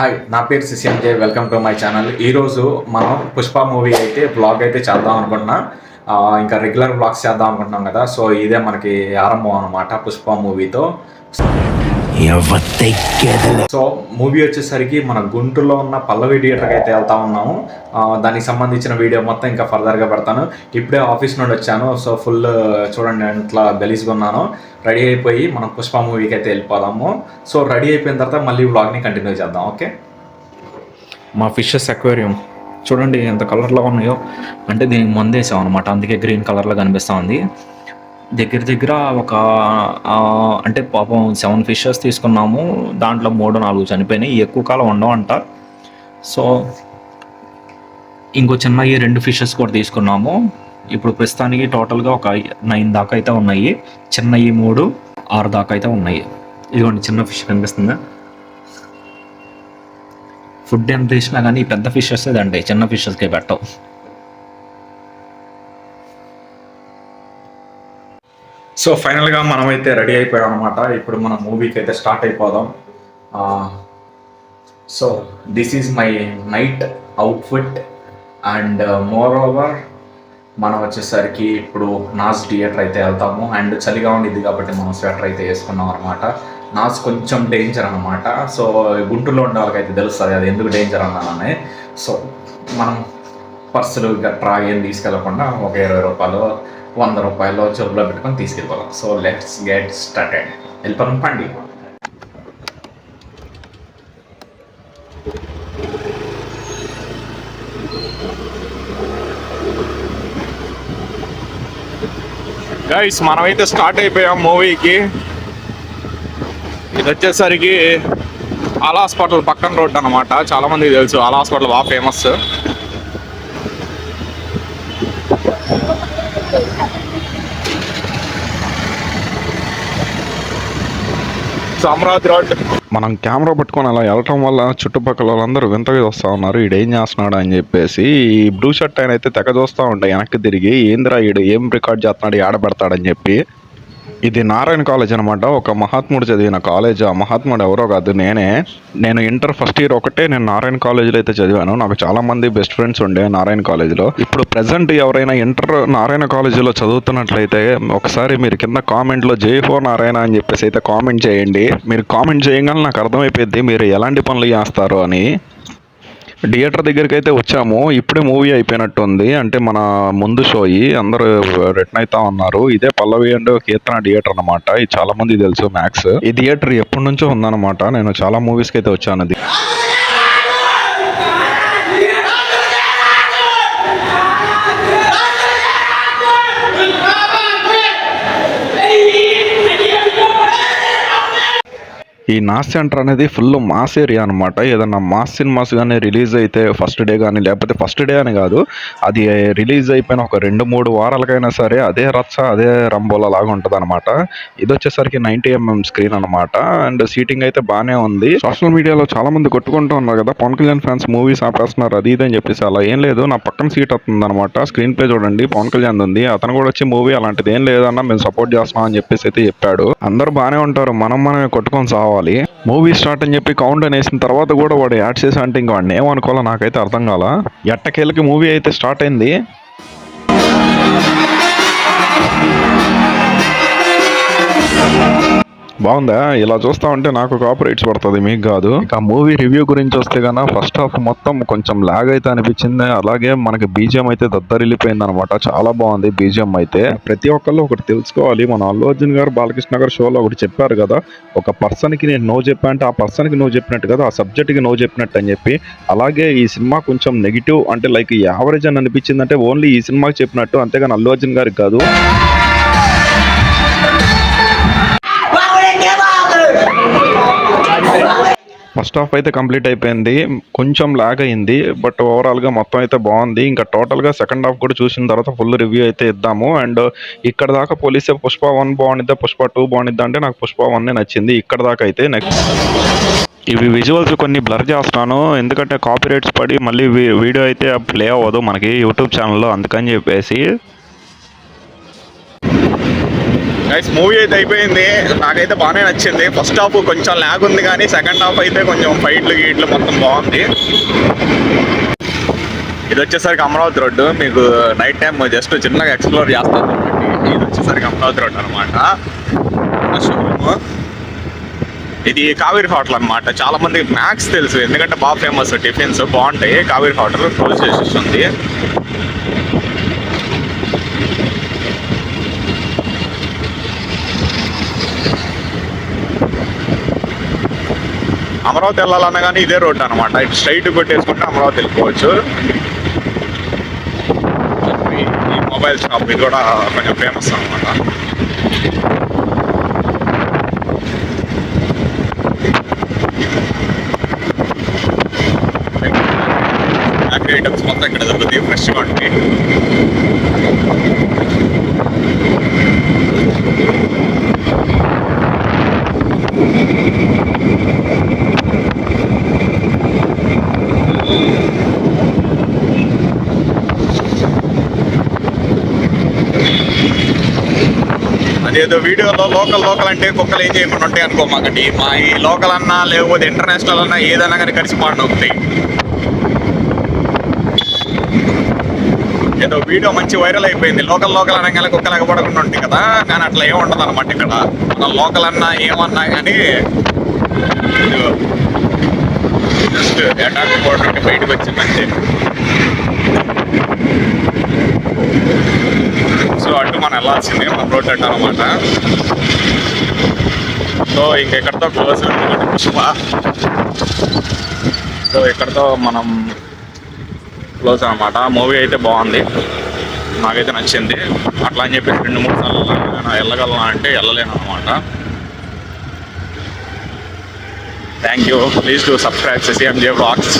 Hi నా పేరు CCMJ welcome to my channel ఈరోజు మనం పుష్ప మూవీ అయితే బ్లాగ్ అయితే చేద్దాం అనుకుంటున్నా. ఇంకా రెగ్యులర్ బ్లాగ్స్ చేద్దాం అనుకుంటున్నాం కదా. సో ఇదే మనకి ఆరంభం అనమాట పుష్ప మూవీతో. సో మూవీ వచ్చేసరికి మన గుంటూరులో ఉన్న పల్లవి థియేటర్కి అయితే వెళ్తా ఉన్నాము. దానికి సంబంధించిన వీడియో మొత్తం ఇంకా ఫర్దర్గా పెడతాను. ఇప్పుడే ఆఫీస్ నుండి వచ్చాను. సో ఫుల్ చూడండి ఇట్లా గలీజ్గా ఉన్నాను. రెడీ అయిపోయి మనం పుష్ప మూవీకి అయితే వెళ్ళిపోదాము. సో రెడీ అయిపోయిన తర్వాత మళ్ళీ వ్లాగ్ని కంటిన్యూ చేద్దాం ఓకే? మా ఫిషెస్ అక్వేరియం. చూడండి ఎంత కలర్లో ఉన్నాయో. అంటే దీనికి మందేసాం అనమాట అందుకే గ్రీన్ కలర్లో కనిపిస్తూ ఉంది. దగ్గర దగ్గర ఒక అంటే పాపం సెవెన్ ఫిషెస్ తీసుకున్నాము. దాంట్లో మూడు నాలుగు చనిపోయినాయి. ఎక్కువ కాలం ఉండవంట. సో ఇంకో చిన్న ఈ రెండు ఫిషెస్ కూడా తీసుకున్నాము. ఇప్పుడు ప్రస్తుతానికి టోటల్గా ఒక నైన్ దాకా అయితే ఉన్నాయి. చిన్న ఈ మూడు ఆరు దాకా అయితే ఉన్నాయి. ఇదిగోండి చిన్న ఫిష్ కనిపిస్తుందా? ఫుడ్ ఎంత తీసినా కానీ పెద్ద ఫిషెస్ అండి చిన్న ఫిషెస్కి పెట్టవు సో ఫైనల్గా మనమైతే రెడీ అయిపోయాం అనమాట ఇప్పుడు మనం మూవీకి అయితే స్టార్ట్ అయిపోదాం. So this is my night outfit and moreover మనం వచ్చేసరికి ఇప్పుడు నాస్ థియేటర్ అయితే వెళ్తాము. అండ్ చలిగా ఉండిద్ది కాబట్టి మనం స్వెటర్ అయితే వేసుకున్నాం అనమాట నాస్ కొంచెం డేంజర్ అనమాట సో గుంటూరులో ఉండే వాళ్ళకైతే తెలుస్తుంది అది ఎందుకు డేంజర్ అన్నానని. సో మనం పర్సులు గట్రా ఏం తీసుకెళ్ళకుండా ఒక ఇరవై రూపాయలు వంద రూపాయలు చెరువులో పెట్టుకొని తీసుకెళ్ళిపోదాం. సో లెట్స్ గెట్ స్టార్టెడ్ వెళ్ళిపోదాం పండి. గైస్ మనమైతే స్టార్ట్ అయిపోయాం మూవీకి. ఇది వచ్చేసరికి ఆల్ హాస్పిటల్ పక్కన రోడ్ అనమాట చాలామందికి తెలుసు అలా హాస్పిటల్ బాగా ఫేమస్ సో మనం కెమెరా పట్టుకొని అలా వెళ్ళటం వల్ల చుట్టుపక్కల వాళ్ళందరూ వింతగా చూస్తూ ఉన్నారు. ఈడు ఏం చేస్తున్నాడు అని చెప్పేసి ఈ బ్లూ షర్ట్ ఆయన అయితే తెగ చూస్తూ ఉంటాయి వెనక్కి తిరిగి ఏందిరా ఈడు? ఏం రికార్డ్ చేస్తున్నాడు? ఆడబెడతాడని చెప్పి ఇది నారాయణ కాలేజ్ అనమాట ఒక మహాత్ముడు చదివిన కాలేజ్. ఆ మహాత్ముడు ఎవరో కాదు నేనే. నేను ఇంటర్ ఫస్ట్ ఇయర్ ఒకటే నేను నారాయణ కాలేజ్లో అయితే చదివాను. నాకు చాలా మంది బెస్ట్ ఫ్రెండ్స్ ఉండే నారాయణ కాలేజ్లో. ఇప్పుడు ప్రజెంట్ ఎవరైనా ఇంటర్ నారాయణ కాలేజీలో చదువుతున్నట్లయితే ఒకసారి మీరు కింద కామెంట్లో జై హో నారాయణ అని చెప్పేసి అయితే కామెంట్ చేయండి. మీరు కామెంట్ చేయగానే నాకు అర్థమైపోయింది మీరు ఎలాంటి పనులు చేస్తారు అని. థియేటర్ దగ్గరికి అయితే వచ్చాము. ఇప్పుడే మూవీ అయిపోయినట్టుంది. అంటే మన ముందు షోయి అందరూ రిటర్న్ అవుతా ఉన్నారు. ఇదే పల్లవి అండ్ కీర్తన థియేటర్ అనమాట ఇది చాలా మంది తెలుసు మ్యాక్స్. ఈ థియేటర్ ఎప్పటి నుంచో ఉందన్నమాట. నేను చాలా మూవీస్కి అయితే వచ్చాను. అది ఈ నాస్ సెంటర్ అనేది ఫుల్ మాస్ ఏరియా అనమాట ఏదన్నా మాస్ సినిమాస్ కానీ రిలీజ్ అయితే ఫస్ట్ డే కానీ లేకపోతే ఫస్ట్ డే అని కాదు అది రిలీజ్ అయిపోయిన ఒక రెండు మూడు వారాలకైనా సరే అదే రచ్చ అదే రంబోలా లాగా ఉంటుంది అనమాట ఇది వచ్చేసరికి నైన్టీ ఎంఎం స్క్రీన్ అనమాట అండ్ సీటింగ్ అయితే బాగానే ఉంది. సోషల్ మీడియాలో చాలా మంది కొట్టుకుంటూ ఉన్నారు కదా పవన్ కళ్యాణ్ ఫ్యాన్స్ మూవీస్ ఆపేస్తున్నారు అది ఇది అని చెప్పేసి. అలా ఏం లేదు నా పక్కన సీట్ వస్తుంది అనమాట స్క్రీన్ ప్లే చూడండి పవన్ కళ్యాణ్ ఉంది. అతను కూడా వచ్చి మూవీ అలాంటిది ఏం లేదన్నా మేము సపోర్ట్ చేస్తున్నాం అని చెప్పేసి అయితే చెప్పాడు. అందరూ బాగానే ఉంటారు మనం మనమే కొట్టుకొని సావాలి. మూవీ స్టార్ట్ అని చెప్పి కౌంట్ అనేసిన తర్వాత కూడా వాడు యాడ్ చేసా అంటే ఇంకా వాడిని ఏమనుకోవాలో నాకైతే అర్థం కాల. ఎట్టకేళ్ళకి మూవీ అయితే స్టార్ట్ అయింది. బాగుందా? ఇలా చూస్తా ఉంటే నాకు కాపరేట్స్ పడుతుంది మీకు కాదు. ఇక మూవీ రివ్యూ గురించి వస్తే కన్నా ఫస్ట్ హాఫ్ మొత్తం కొంచెం లాగ్ అయితే అనిపించింది. అలాగే మనకి బీజిఎం అయితే దద్దరిల్లిపోయింది అనమాట చాలా బాగుంది బీజిఎం అయితే. ప్రతి ఒక్కళ్ళు ఒకటి తెలుసుకోవాలి. మన అల్లు అర్జున్ గారు బాలకృష్ణ గారు షోలో ఒకటి చెప్పారు కదా ఒక పర్సన్కి నేను నో చెప్పా అంటే ఆ పర్సన్కి నో చెప్పినట్టు కదా ఆ సబ్జెక్ట్కి నో చెప్పినట్టు అని చెప్పి. అలాగే ఈ సినిమా కొంచెం నెగిటివ్ అంటే లైక్ యావరేజ్ అని అనిపించింది అంటే ఓన్లీ ఈ సినిమాకి చెప్పినట్టు అంతేగాని అల్లు అర్జున్ గారికి కాదు. ఫస్ట్ హాఫ్ అయితే కంప్లీట్ అయిపోయింది. కొంచెం లాగ్ అయింది బట్ ఓవరాల్గా మొత్తం అయితే బాగుంది. ఇంకా టోటల్గా సెకండ్ హాఫ్ కూడా చూసిన తర్వాత ఫుల్ రివ్యూ అయితే ఇద్దాము. అండ్ ఇక్కడ దాకా పోలీసే పుష్ప వన్ బాగుండిద్దా పుష్ప టూ బాగుండిద్దా అంటే నాకు పుష్ప వన్ నచ్చింది. ఇక్కడ దాకా అయితే నెక్స్ట్ ఇవి విజువల్స్ కొన్ని బ్లర్ చేస్తున్నాను ఎందుకంటే కాపీరైట్స్ పడి మళ్ళీ వీ- వీడియో అయితే ప్లే అవ్వదు మనకి యూట్యూబ్ ఛానల్లో అందుకని చెప్పేసి గైస్ మూవీ అయితే అయిపోయింది. నాకైతే బాగానే నచ్చింది. ఫస్ట్ హాఫ్ కొంచెం ల్యాగ్ ఉంది కానీ సెకండ్ హాఫ్ అయితే కొంచెం ఫైట్లు గీట్లు మొత్తం బాగుంది. ఇది వచ్చేసరికి అమరావతి రోడ్డు. మీకు నైట్ టైం జస్ట్ చిన్నగా ఎక్స్ప్లోర్ చేస్తాను ఇది వచ్చేసరికి అమరావతి రోడ్డు అనమాట షోరూమ్ ఇది కావేరి హోటల్ అనమాట చాలా మందికి మ్యాక్స్ తెలుసు. ఎందుకంటే బాగా ఫేమస్ టిఫిన్స్ బాగుంటాయి. కావేరి హోటల్ క్లోజ్ చేసేస్తుంది అమరావతి వెళ్ళాలన్నా కానీ ఇదే రోడ్ అనమాట ఇటు స్ట్రైట్ కొట్టేసుకుంటే అమరావతి వెళ్ళిపోవచ్చు. ఈ- మొబైల్ షాప్ ఇది కూడా కొంచెం ఫేమస్ అనమాట హ్యాపీ ఐటమ్స్ మొత్తం ఇక్కడ దొరుకుతాయి ఫ్రెష్గా ఉంటాయి. ఏదో వీడియోలో లోకల్ లోకల్ అంటే కుక్కలు ఏం చేయకుండా ఉంటాయి అనుకో మాకండి మా ఈ లోకల్ అన్నా లేకపోతే ఇంటర్నేషనల్ అన్నా ఏదైనా కానీ కలిసి పాడు ఏదో వీడియో మంచి వైరల్ అయిపోయింది. లోకల్ లోకల్ అనగానే కుక్కలు పడకుండా ఉంటాయి కదా. కానీ అట్లా ఏముండదు అనమాట ఇక్కడ. మన లోకల్ అన్నా ఏమన్నా కానీ జస్ట్ అటాక్ పోవడానికి బయటకు వచ్చిందంటే వెళ్ళాల్సింది మా రోడ్ అడ్డు అనమాట సో ఇంకెక్కడితో క్లోజ్ పుష్ప. సో ఎక్కడితో మనం క్లోజ్ అనమాట మూవీ అయితే బాగుంది. నాకైతే నచ్చింది. అట్లా అని చెప్పేసి రెండు మూడు సార్లు నేను వెళ్ళగలను అంటే వెళ్ళలేను అనమాట thank you please to subscribe CMJ blogs